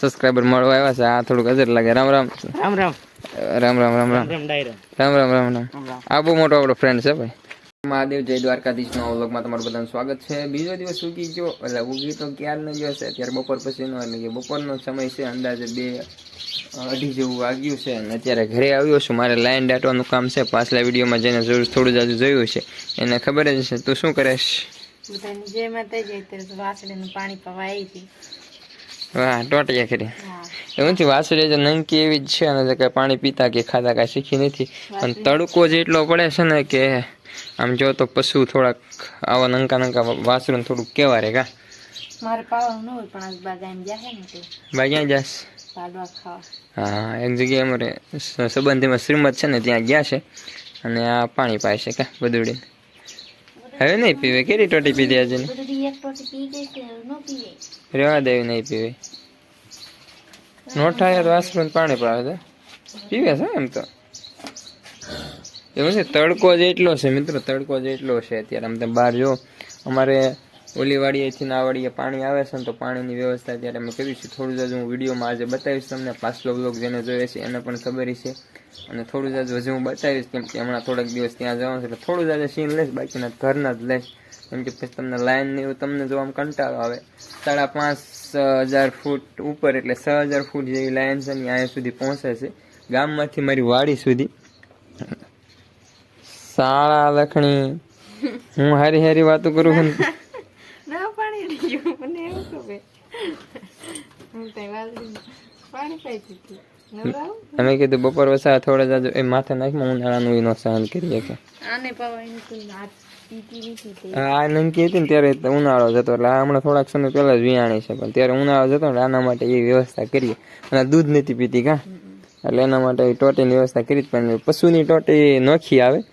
Subscriber મળવા આવ્યા છે. આ થોડુંક અજર લાગે. રામ રામ. રામ રામ. રામ રામ રામ રામ. રામ રામ રામ રામ રામ રામ. રામ આ બહુ મોટો આપણો ફ્રેન્ડ છે ભાઈ. મહાદેવ જય દ્વારકાધીશના વ્લોગમાં તમારું બધાનું સ્વાગત છે. બીજો દિવસ ઉગી ગયો. એટલે ઉગી તો ક્યારનો દિવસ છે? અત્યારે બપોર પછીનો એટલે કે બપોરનો સમય છે. અંદાજે બે અઢી જેવું વાગ્યું છે. અને અત્યારે ઘરે આવ્યો છું. મારે લાઈન દાટવાનું કામ છે. પાછલા વિડીયોમાં જેને જરૂર થોડું જાજુ જોયું છે. એને ખબર જ છે. તું શું કરેશ? બધાની જય માતાજી. અત્યારે વાસળીનું પાણી પવા આવી હતી વાહ ટોટિયા કરી એવું નથી વાસળી જે નંકી એવી જ છે અને કાંઈ પાણી પીતા કે ખાતા કાંઈ શીખી નથી. અને તડકો જ એટલો પડે છે ને કે આમ જો તો પશુ થોડાક આવા નંકા નંકા વાસરું થોડુંક કેવા રે કા. મારે પાવાનું ન હોય પણ આજ બાગા જાહે ને તે. ભાઈ ક્યાં જાસ પાડવા ખાવા. હા એક જગ્યાએ અમારે સંબંધીમાં શ્રીમદ છે ને ત્યાં ગયા છે. અને આ પાણી પાય છે કા બધુડી હવે નહીં પીવે. કેરી ટોટી પીધી પીએ રેવા દેવી નહીં પીવે. નો થાય તો વાસરું પાણી પાવે છે. પીવે છે એમ તો. એવું છે તડકો જ એટલો છે મિત્રો તડકો જ એટલો છે અત્યારે. આમ તમે બહાર જો અમારે ઓલી વાડીએથી ના પાણી આવે છે ને તો પાણીની વ્યવસ્થા ત્યારે અમે કરી છે. થોડું જ હું વિડીયોમાં આજે બતાવીશ તમને. પાછલો બ્લોગ જેને જોઈએ છે એને પણ ખબર છે. અને થોડું જ હજુ હું બતાવીશ કેમ કે હમણાં થોડાક દિવસ ત્યાં જવાનું છે એટલે થોડું જ સીન લઈશ, બાકીના ઘરના જ લઈશ. કેમ કે પછી તમને લાઈન એવું તમને જોવામાં કંટાળો આવે. સાડા પાંચ હજાર ફૂટ ઉપર એટલે છ હજાર ફૂટ જેવી લાઈન છે ને અહીંયા સુધી પહોંચે છે. ગામમાંથી મારી વાડી સુધી. શાળા લખણી. હું હારી હારી વાતો કરું છું ને. ના પાણી રહી ગયું મને એવું ખબર હું ત્યાં વાસળી પાણી પાઈ દીધું નવરાવું અમે કીધું બપોર વસા થોડા જાજો એ માથે નાખમાં ઉનાળાનું એનો સહન કરીએ કે. આ નંકી હતી ને ત્યારે ઉનાળો જતો એટલે આ હમણાં થોડાક સમય પહેલા જ વિયાણી છે. પણ ત્યારે ઉનાળો જતો ને આના માટે એ વ્યવસ્થા કરીએ અને દૂધ નથી પીતી કા. એટલે એના માટે ટોટી ટોટીની વ્યવસ્થા કરી જ. પણ પશુની ટોટી નોખી આવે.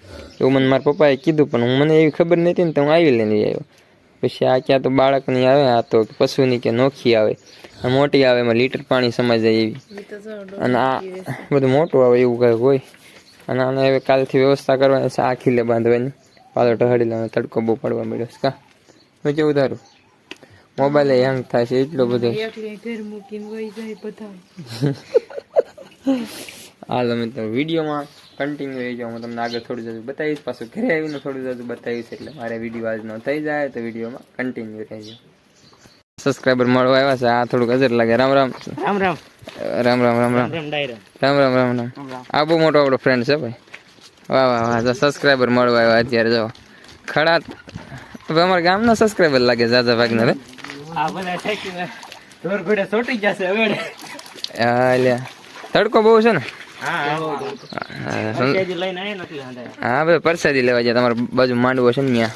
એવું મને મારા પપ્પાએ કીધું. પણ હું મને એવી ખબર નથી ને તો હું આવી લઈને આવ્યો. પછી આ ક્યાં તો બાળકની આવે આ તો પશુની કે નોખી આવે. મોટી આવે એમાં લીટર પાણી સમાઈ જાય એવી. તો અને આ બધું મોટું આવે એવું કંઈક હોય. અને આને હવે કાલથી વ્યવસ્થા કરવાની છે આ ખીલે બાંધવાની. પાલો ટહડી લેવાનો તડકો બહુ પડવા મળ્યો છે. કા? હું કેવું તારું? મોબાઈલ હેંગ થાય છે એટલો બધો. હાલ અમે મિત્રો વિડીયોમાં કન્ટિન્યુ રહી જાઉં. હું તમને આગળ થોડું જતું બતાવીશ પાછું ઘરે આવીને થોડું જતું બતાવીશ એટલે મારે વીડિયો આજનો થઈ જાય તો વિડીયોમાં કન્ટિન્યુ રહેજો. સબસ્ક્રાઈબર મળવા આવ્યા છે. આ થોડુંક અજર લાગે. રામ રામ. રામ રામ. રામ રામ રામ રામ. રામ રામ રામ રામ આ બહુ મોટો આપણો ફ્રેન્ડ છે ભાઈ. વાહ વાહ વાહ. સબસ્ક્રાઈબર મળવા આવ્યા અત્યારે જો. ખડા. હવે અમારા ગામના સબસ્ક્રાઈબર લાગે જાજા ભાગના હવે તડકો બહુ છે ને. હા ભાઈ પરસાદી લેવા જાય તમારે બાજુ માંડવો છે ને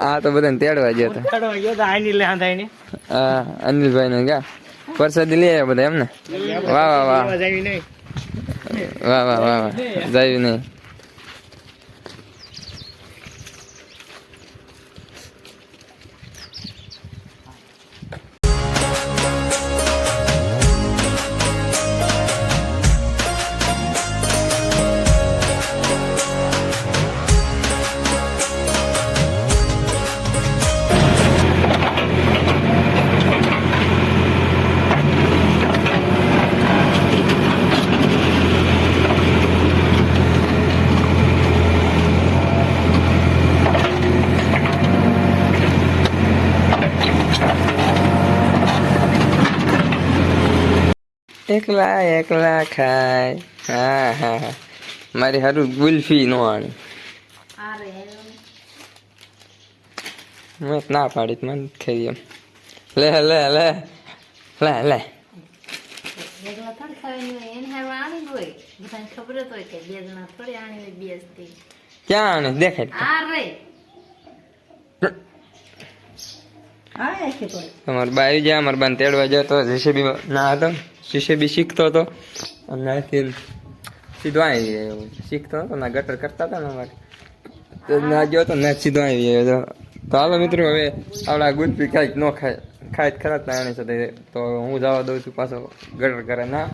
આ તો બધાને તેડવા જતા હા અનિલભાઈ ને. ક્યાં પરસાદી લઈ આવ્યા બધા એમને? વાહ વાહ વાહ. વાહ વાહ વાહ વાહ. જાયું નહીં. એકલા એકલા ખાય. હા હા હા. મારી હારું ગુલ્ફી નો આણે. મેં ના પાડી મને ખાઈ એમ. લે લે લે. લે લે. ક્યાં આણે? દેખાય અમારે બાઈ જાય અમારે બાન તેડવા જાય તો જેસીબી ના હતો જેસીબી શીખતો હતો. અને અહીંથી સીધો આવી ગયો. શીખતો હતો ના ગટર કરતા હતા ને અમારે. તો ના ગયો તો ના સીધો આવી ગયો. તો તો હાલો મિત્રો હવે આપણા ગુજપી કાંઈક ન ખાય. ખાય જ ખરા એની સાથે. તો હું જવા દઉં છું પાછો ગટર કરે ના.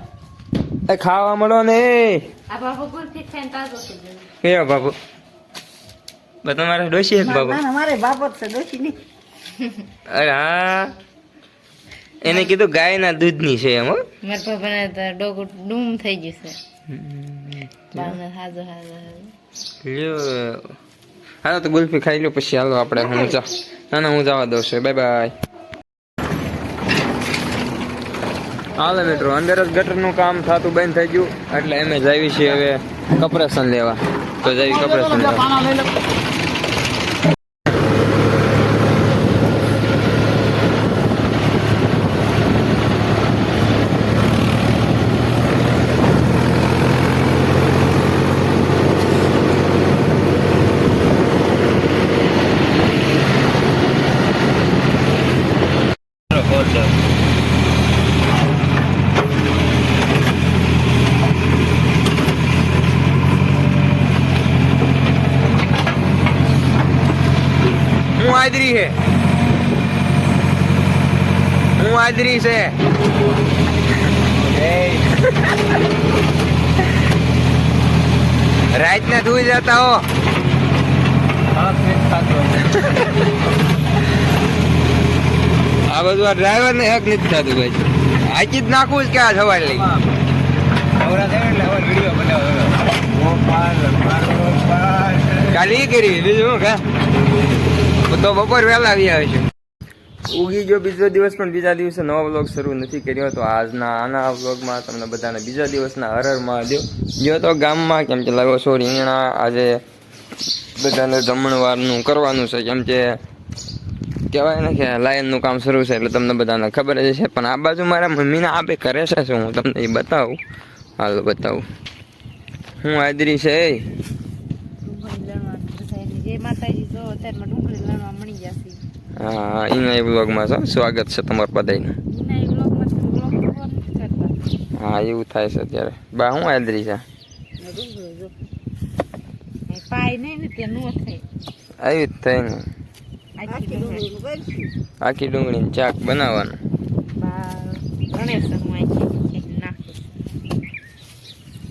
એ ખાવા મળો ને. કયો બાપુ તમારે ડોસી એક બાબુ મારે બાપત છે દોશી નહીં. અરે હા. એને કીધું ગાયના દૂધની છે એમ મારા પપ્પાને તો ડોકું ડૂમ થઈ ગયું છે હાજો હાજો હાજો. લ્યો. હાલો તો ગુલ્ફી ખાઈ લો પછી હાલો આપણે હું જા ના ના હું જવા દઉં છું બાય બાય હાલો મિત્રો અંદર જ ગટરનું કામ થતું બંધ થઈ ગયું એટલે એમ જ આવી છીએ હવે કપરેશન લેવા તો જઈ કપરેશન લેવા હું આદરી છે. હું હાજરી છે. રાત ના ધોઈ જતા હો. આ બધું આ ડ્રાઈવર ને હક નથી થતું ભાઈ. આચી જ નાખવું જ કે આ સવાર લઈ. કાલે કરી બીજું કા? તો બપોર વહેલા આવી આવે છે. ઉગી ગયો બીજો દિવસ પણ બીજા દિવસે નવો વ્લોગ શરૂ નથી કર્યો. તો આજના આના વ્લોગમાં તમને બધાને બીજા દિવસના હરર મહાદેવ. ગયો તો ગામમાં કેમ કે લાવ્યો છો રીંગણા આજે બધાને જમણવારનું કરવાનું છે. કેમ કે કહેવાય ને કે લાયનનું કામ શરૂ છે એટલે તમને બધાને ખબર જ છે. પણ આ બાજુ મારા મમ્મીના આપે કરે છે શું હું તમને એ બતાવું? હાલો બતાવું. હું હાજરી છે લણવાનું તો અત્યારમાં ડુંગળી લણવા મળી જશે હા છો સ્વાગત છે તમારું બધાને કરતા હા એવું થાય છે અત્યારે. બા હું આદરી છે? ને ડુંગળી જો. એ પાય નહીં ને તે નો થાય. આવી જ થાય ને. આખી ડુંગળી ચાક બનાવવાનું.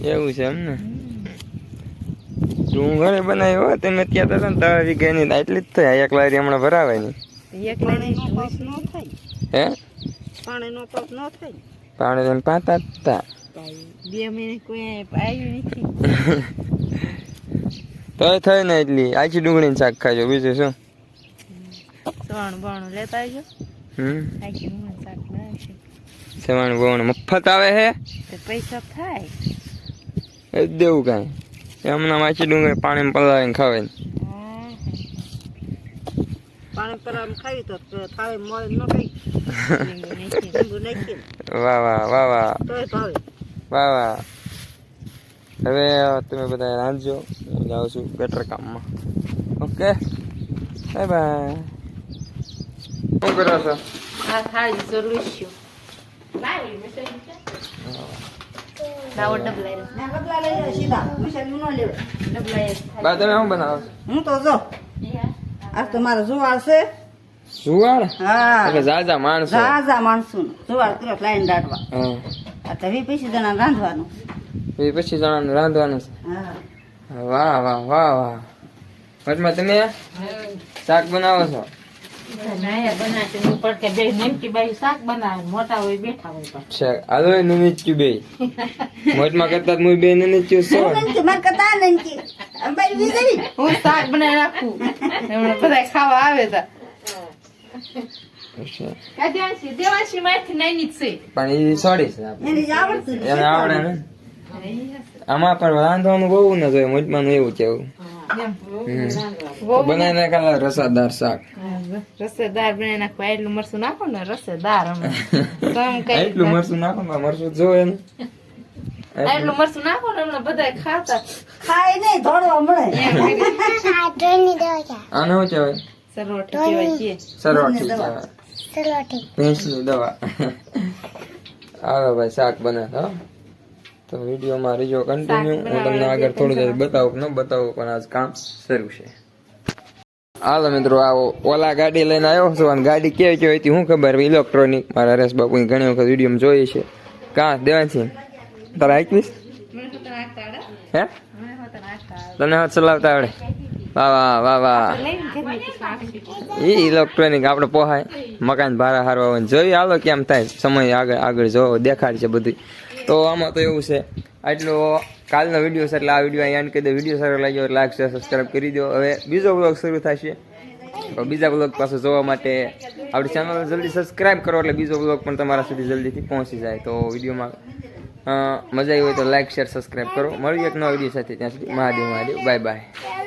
એવું છે એમ ને? તું ઘરે બનાવી હો તમે ત્યાં હતા ને તારા વીઘાની એટલી જ થાય એક લારી હમણાં ભરાવે નહીં એકલા નહીં નો થાય. હે? પાણીનો પાક નો થાય. પાણી લઈને પાતા હતા તા. બે મહિને કોઈ આવ્યું નથી. તો થાય ને એટલી આખી ડુંગળીનું શાક ખાજો બીજું શું? સણ બાણું લેતા આવજો. ડુંગળી સેવાણ ગોવણ મફત આવે હે? તો પૈસા થાય. એ દેવું કાંઈ. એમના માછી ડુંગળી પાણીમાં પલાળીને ખાવે વાહ વાહ વાહ વાહ. વાહ વાહ. હવે તમે બધા રાંધજો. હું જાઉં છું બેટર કામમાં. ઓકે? Bye bye. શું કરો છો? આ થાળી જરૂર લાવો ડબલા ના બદલા લઈ સીધા. મસાલું ન લેવાય ડબલા બા તમે શું બનાવો? છો હું તો જો. આ તો મારે જોવાર છે. સુવાળ હા. કે જાજા માણસો. ઝાઝા માણસો. જોવાર તરફ લાઈન દાટવા. હા. આ તો વી પૈસા જણા રાંધવાનું વી પછી જણાનું રાંધવાનું છે? વાહ વાહ વાહ વાહ. વચમાં તમે શાક બનાવો છો? ખાવા આવે તા. પણ એ સોડી છે આવડે ને? આમાં પણ રાંધવાનું બહુ ન જોઈએ મોજમાં એવું કેવું બનાવીને કાલે રસાદાર શાક રસેદાર બનાવી નાખો એટલું મરચું નાખો ને રસેદાર અમે એટલું મરચું નાખો ને મરચું જો એનું એટલું મરચું નાખો ને હમણાં બધા ખાતા ખાય નહીં ધોડવા મળે આને શું કહેવાય સરોઠી કહેવાય છે સરવાટી કહેવાય. ભેંસની દવા આવે ભાઈ શાક બને હો તો વિડીયોમાં રહીજો કન્ટિન્યુ હું તમને આગળ થોડું જરા બતાવું કે ન બતાવું પણ આજ કામ શરૂ છે. હાલો મિત્રો આવો ઓલા ગાડી લઈને આવ્યો છું અને ગાડી કેવી કેવી હતી હું ખબર ઇલેક્ટ્રોનિક મારા હરેશ બાપુની ઘણી વખત વીડિયો જોઈ છે. કાં દેવાથી તારા તારે આવડે. હે? તને હાથ ચલાવતા આવડે? વાહ વાહ વાહ વાહ. એ ઇલેક્ટ્રોનિક આપણે પોહાય. મકાન ભાડા હારવા જોઈએ. હાલો કેમ થાય? સમય આગળ આગળ જો દેખાડ છે બધું તો આમાં તો એવું છે. આટલો કાલનો વીડિયો છે, એટલે આ વીડિયો અહીંયા કહી દો. વીડિયો સારો લાગ્યો લાઈક શેર સબસ્ક્રાઈબ કરી દો. હવે બીજો બ્લોગ શરૂ થશે. તો બીજા બ્લોગ પાસે જોવા માટે આપણી ચેનલ જલ્દી સબસ્ક્રાઈબ કરો, એટલે બીજો બ્લોગ પણ તમારા સુધી જલ્દીથી પહોંચી જાય. તો વિડીયોમાં મજા આવી હોય તો લાઈક શેર સબસ્ક્રાઈબ કરો. મળીએ એક નવા વીડિયો સાથે. ત્યાં સુધી મહાદેવ મહાદેવ. Bye bye